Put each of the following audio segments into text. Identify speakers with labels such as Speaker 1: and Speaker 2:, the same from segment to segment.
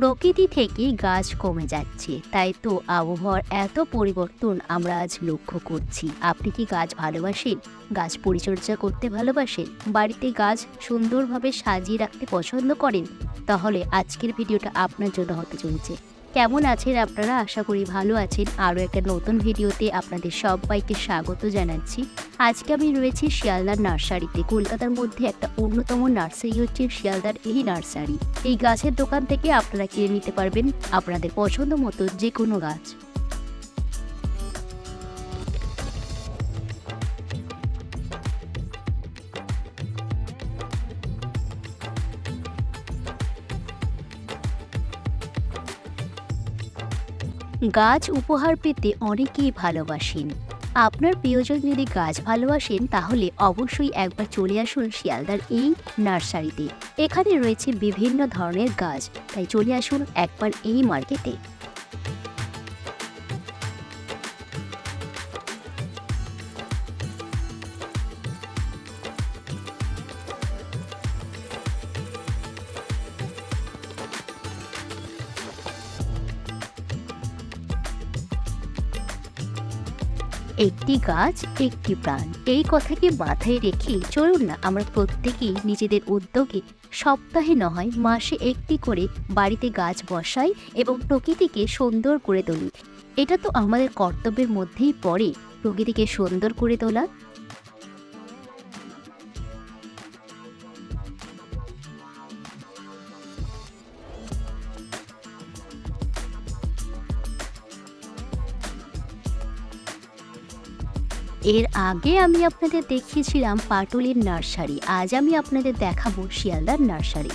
Speaker 1: প্রকৃতি থেকে গাছ কমে যাচ্ছে। তাই তো আবহাওয়ার এত পরিবর্তন আমরা আজ লক্ষ্য করছি। আপনি কি গাছ ভালোবাসেন? গাছ পরিচর্যা করতে ভালোবাসেন? বাড়িতে গাছ সুন্দরভাবে সাজিয়ে রাখতে পছন্দ করেন? তাহলে আজকের ভিডিওটা আপনার জন্য হতে চলেছে। কেমন আছেন আপনারা? আশা করি ভালো আছেন। আরও একটা নতুন ভিডিওতে আপনাদের সবাইকে স্বাগত জানাচ্ছি। আজকে আমি রয়েছি শিয়ালদার নার্সারিতে। কলকাতার মধ্যে একটা অন্যতম নার্সারি হচ্ছে শিয়ালদার এই নার্সারি। এই গাছের দোকান থেকে আপনারা কিনে নিতে পারবেন আপনাদের পছন্দ মতো যে কোনো গাছ। গাছ উপহার পেতে অনেকেই ভালোবাসেন। আপনার প্রিয়জন যদি গাছ ভালোবাসেন, তাহলে অবশ্যই একবার চলে আসুন শিয়ালদার এই নার্সারিতে। এখানে রয়েছে বিভিন্ন ধরনের গাছ, তাই চলে আসুন একবার এই মার্কেটে। একটি গাছ, একটি প্রাণ। এই কথাকে মাথায় রেখে চলুন না, আমরা প্রত্যেকেই নিজেদের উদ্যোগে সপ্তাহে নয়, মাসে একটি করে বাড়িতে গাছ বসাই এবং প্রকৃতিকে সুন্দর করে তুলি। এটা তো আমাদের কর্তব্যের মধ্যেই পড়ে, প্রকৃতিকে সুন্দর করে তোলা। এর আগে আমি আপনাদের দেখিয়েছিলাম পাটুলির নার্সারি। আজ আমি আপনাদের দেখাবো শিয়ালদার নার্সারি।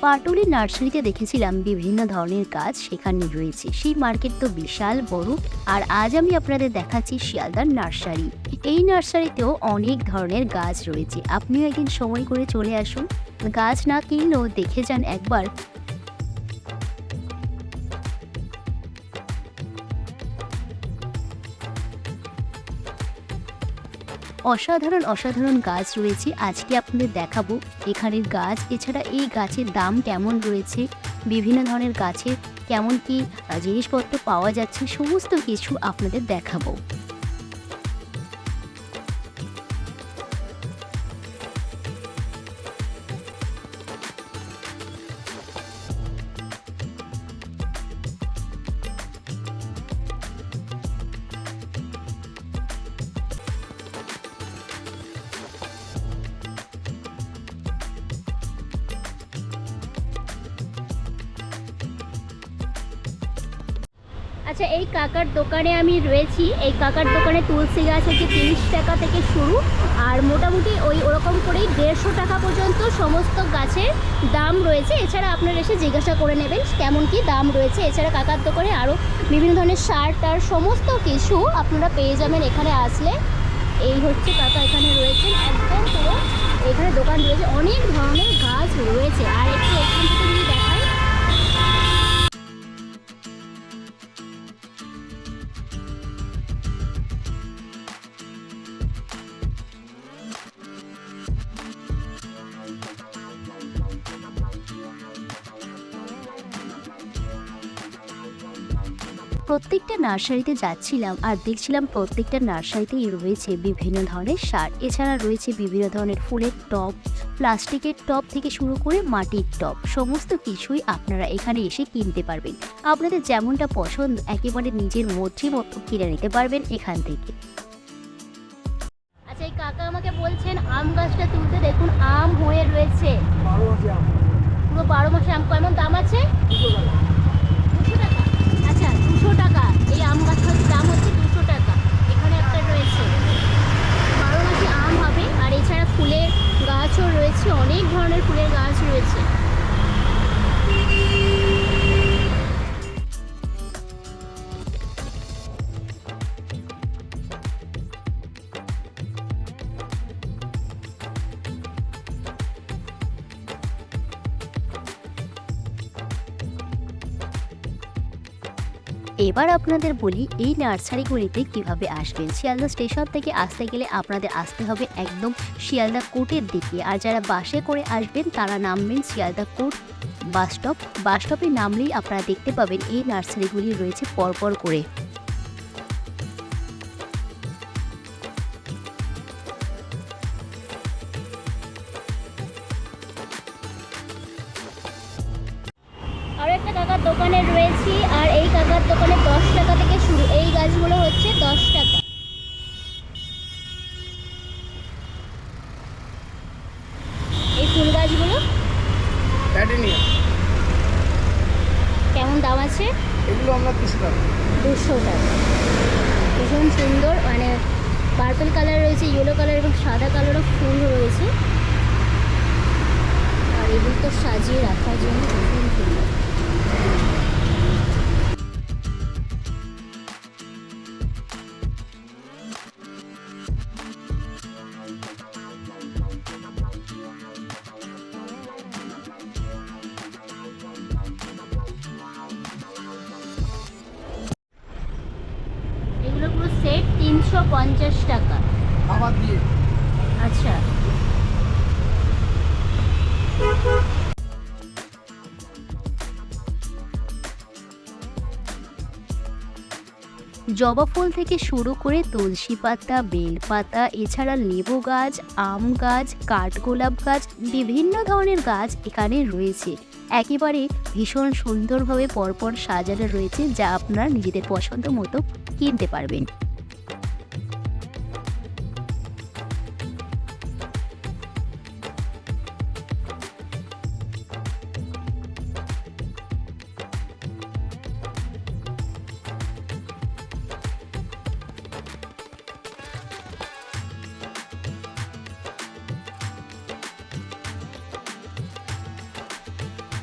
Speaker 1: পাটুলির নার্সারিতে দেখেছিলাম বিভিন্ন ধরনের গাছ সেখানে রয়েছে। সেই মার্কেট তো বিশাল, বড়, আর আজ আমি আপনাদের দেখাচ্ছি শিয়ালদার নার্সারি। এই নার্সারিতেও অনেক ধরনের গাছ রয়েছে। আপনিও একদিন সময় করে চলে আসুন। গাছ না কিনলেও দেখে যান একবার অসাধারণ অসাধারণ গাছ রয়েছে। আজকে আপনাদের দেখাবো এখানের গাছ। এছাড়া এই গাছের দাম কেমন রয়েছে? বিভিন্ন ধরনের গাছের কেমন কি জিনিসপত্র পাওয়া যাচ্ছে? সমস্ত কিছু আপনাদের দেখাবো। আচ্ছা এই কাকার দোকানে আমি রয়েছি। এই কাকার দোকানে তুলসী গাছ হচ্ছে তিরিশ টাকা থেকে শুরু। আর মোটামুটি ওই ওরকম করেই দেড়শো টাকা পর্যন্ত সমস্ত গাছের দাম রয়েছে। এছাড়া আপনারা এসে জিজ্ঞাসা করে নেবেন কেমন কি দাম রয়েছে। এছাড়া কাকার দোকানে আরও বিভিন্ন ধরনের সার টার সমস্ত কিছু আপনারা পেয়ে যাবেন এখানে আসলে। এই হচ্ছে কাকা এখানে রয়েছেন একদম পুরো এখানে দোকান রয়েছে। অনেক ধরনের গাছ রয়েছে। আর একটু এখান থেকে যদি দেখাই প্রত্যেকটা নার্সারিতে যাচ্ছিলাম আর দেখছিলাম প্রত্যেকটা নার্সারিতেই রয়েছে বিভিন্ন ধরনের সার। এছাড়া রয়েছে বিভিন্ন ধরনের ফুলের টব প্লাস্টিকের টব থেকে শুরু করে মাটির টব সমস্ত কিছুই আপনারা এখানে এসে কিনতে পারবেন। আপনাদের যেমনটা পছন্দ একেবারে নিজের মর্জি মতো কিনে নিতে পারবেন এখান থেকে। আচ্ছা এই কাকা আমাকে বলছেন আম গাছটা তুলতে দেখুন আম হয়ে রয়েছে। পুরো বারো মাসে আম কেমন দাম আছে? এবার আপনাদের বলি, এই নার্সারিগুলিতে কীভাবে আসবেন? শিয়ালদা স্টেশন থেকে আসতে গেলে আপনাদের আসতে হবে একদম শিয়ালদা কোর্টের দিকে। আর যারা বাসে করে আসবেন, তারা নামবেন Sealdah court bus stop. Bus স্টপে নামলেই আপনারা দেখতে পাবেন এই নার্সারিগুলি রয়েছে পরপর করে। আরও একটা কাকার দোকানে রয়েছি। আর দোকানে দশ টাকা থেকে শুরু। এই গাছগুলো হচ্ছে দশ টাকা। এই ফুল গাছগুলো? কেমন দাম আছে?
Speaker 2: এগুলো আমরা তিরিশ টাকা।
Speaker 1: দুশো টাকা। ভীষণ সুন্দর মানে পার্পল কালার রয়েছে তিনশো পঞ্চাশ টাকা।
Speaker 2: খাবার দিয়ে।
Speaker 1: আচ্ছা। জবা ফুল থেকে শুরু করে তুলসী পাতা বেল পাতা এছাড়া লেবু গাছ আম গাছ কাঠগোলাপ গাছ বিভিন্ন ধরনের গাছ এখানে রয়েছে। একেবারে ভীষণ সুন্দরভাবে পরপর সাজানো রয়েছে যা আপনারা নিজেদের পছন্দ মতো কিনতে পারবেন।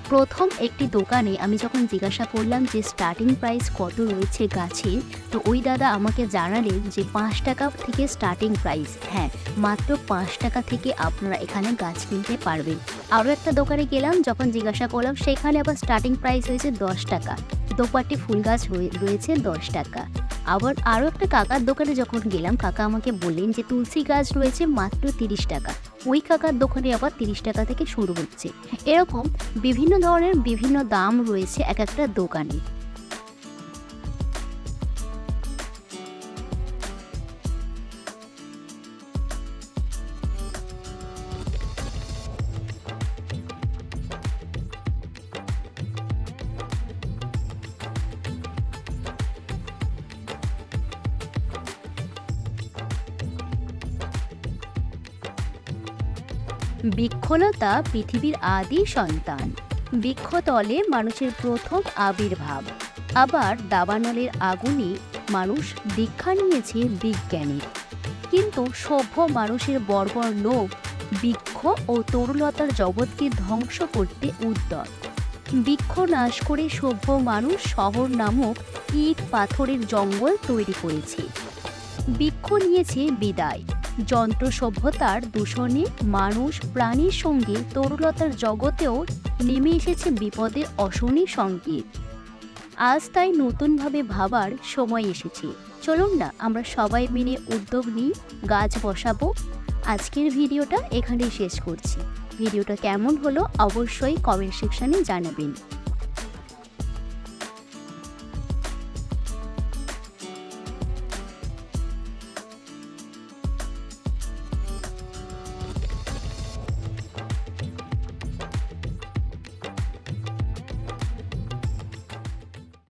Speaker 1: প্রথম একটি দোকানে আমি যখন জিজ্ঞাসা করলাম যে স্টার্টিং প্রাইস কত রয়েছে গাছের, তো ওই দাদা আমাকে জানালেন যে পাঁচ টাকা থেকে স্টার্টিং প্রাইস হ্যাঁ মাত্র পাঁচ টাকা থেকে আপনারা এখানে গাছ কিনতে পারবেন। আরও একটা দোকানে গেলাম, যখন জিজ্ঞাসা করলাম সেখানে আবার স্টার্টিং প্রাইস হয়েছে দশ টাকা। দোপাটি ফুল গাছ রয়ে- রয়েছে দশ টাকা। আবার আরও একটা কাকার দোকানে যখন গেলাম, কাকা আমাকে বললেন যে তুলসী গাছ রয়েছে মাত্র তিরিশ টাকা। ওই কাকার দোকানে আবার তিরিশ টাকা থেকে শুরু হচ্ছে। এরকম বিভিন্ন ধরনের বিভিন্ন দাম রয়েছে এক একটা দোকানে। বৃক্ষলতা পৃথিবীর আদি সন্তান। বৃক্ষতলে মানুষের প্রথম আবির্ভাব। আবার দাবানলের আগুনে মানুষ দীক্ষা নিয়েছে বিজ্ঞানের। কিন্তু সভ্য মানুষের বর্বর লোভ বৃক্ষ ও তরুলতার জগৎকে ধ্বংস করতে উদ্যত। বৃক্ষ নাশ করে সভ্য মানুষ শহর নামক ইট পাথরের জঙ্গল তৈরি করেছে। বৃক্ষ নিয়েছে বিদায়। যন্ত্র সভ্যতার দূষণে মানুষ প্রাণীর সঙ্গে তরুলতার জগতেও নেমে এসেছে বিপদের অশনি সংকেত। আজ তাই নতুনভাবে ভাবার সময় এসেছে। চলুন না, আমরা সবাই মিলে উদ্যোগ নিই, গাছ বসাবো। আজকের ভিডিওটা এখানেই শেষ করছি। ভিডিওটা কেমন হলো অবশ্যই কমেন্ট সেকশনে জানাবেন।